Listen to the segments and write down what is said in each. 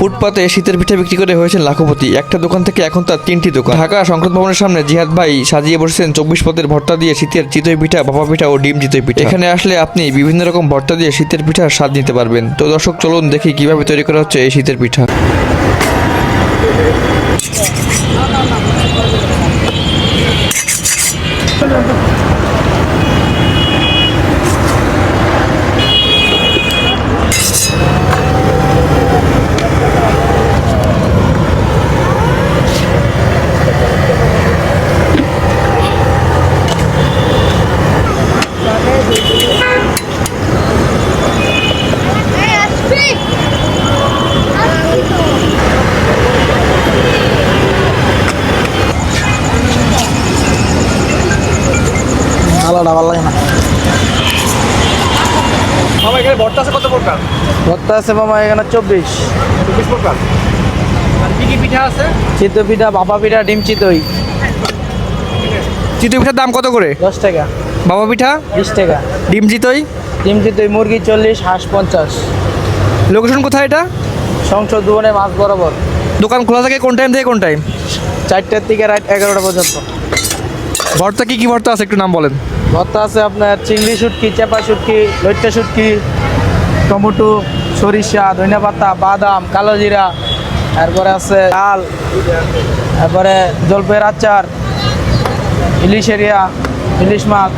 ফুটপাতে শীতের পিঠা বিক্রি করে হয়েছেন লাখপতি একটা দোকান থেকে এখন তার তিনটি দোকান। ঢাকা সংসদ ভবনের সামনে জিহাদ ভাই সাজিয়ে বসেছেন চব্বিশ পদের ভর্তা দিয়ে শীতের চিতই পিঠা, ভাপা পিঠা ও ডিম চিতই পিঠা। এখানে আসলে আপনি বিভিন্ন রকম ভর্তা দিয়ে শীতের পিঠার স্বাদ নিতে পারবেন। তো দর্শক, চলুন দেখি কীভাবে তৈরি করা হচ্ছে এই শীতের পিঠা। আলাদা ভালো লাগে না। মামা এখানে ভর্তা আছে কত প্রকার? ভর্তা আছে মামা এখানে চব্বিশ। চব্বিশ প্রকার। আর কি কি পিঠা আছে? পিঠা পিঠা ডিম চিতই। চিতই পিঠার দাম কত করে? দশ টাকা। পিঠা? বিশ টাকা। ডিম চিতই? ডিম চিতই মুরগি চল্লিশ হাঁস পঞ্চাশ। লোকেশন কোথায় এটা? সংসদ ভবনে মাছ বরাবর। দোকান খোলা থাকে কোন টাইম থেকে কোন টাইম চারটার থেকে রাত এগারোটা পর্যন্ত। ভর্তা কি কি ভর্তা আছে? একটু নাম বলেন। ভর্তা আছে আপনার চিংড়ি শুটকি চেপা শুটকি লইট্টা শুটকি টমেটো সরিষা ধনিয়া পাতা বাদাম কালো জিরা তারপরে আছে ডাল তারপরে জলপাইয়ের আচার ইলিশ এরিয়া ইলিশ মাছ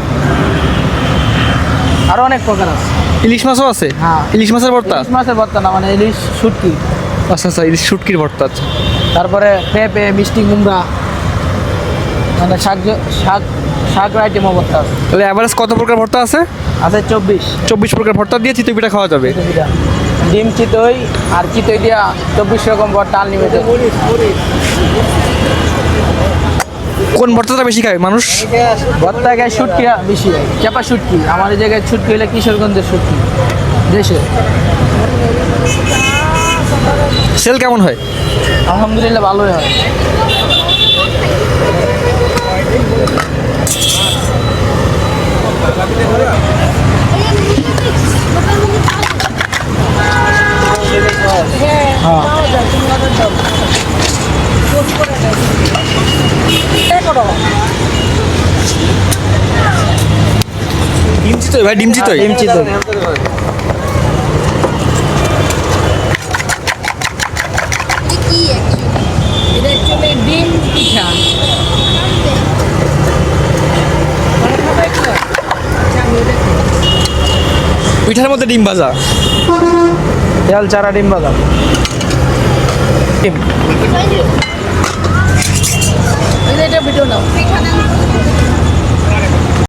আরও অনেক প্রকার আছে। ইলিশ মাছও আছে? হ্যাঁ। ইলিশ মাছের ভর্তা? ইলিশ মাছের ভর্তা না মানে ইলিশ শুটকি। আচ্ছা আচ্ছা ইলিশ শুটকির ভর্তা আছে তারপরে পেঁপে মিষ্টি কুমড়া মানে শাক শাক শাক আইটেমও ভর্তা আছে। তাহলে অ্যাভারেজ কত প্রকার ভর্তা আছে? আছে চব্বিশ। চব্বিশ প্রকার ভর্তা দিয়ে চিতই পিঠা খাওয়া যাবে। ডিম চিতই আর চিতই দিয়া চব্বিশ রকম ভর্তা আনলিমিটেড কোন ভর্তাটা বেশি খায় মানুষ? ভর্তা গায়ে শুটকি বেশি হয় চাপা শুটকি। আমার এই জায়গায় শুটকি হলে কিশোরগঞ্জের শুটকি। দেশে। সেল কেমন হয়? আলহামদুলিল্লাহ ভালোই হয়। ডিম চিতই ভাই ডিম চিতই। ডিম চিতই কি অ্যাকচুয়ালি এটা অ্যাকচুয়ালি ডিম পিঠা পিঠার মধ্যে ডিম ভাজা? তেল চারা ডিম ভাজা। ডিম। এটা এটা ভিডিও নাও।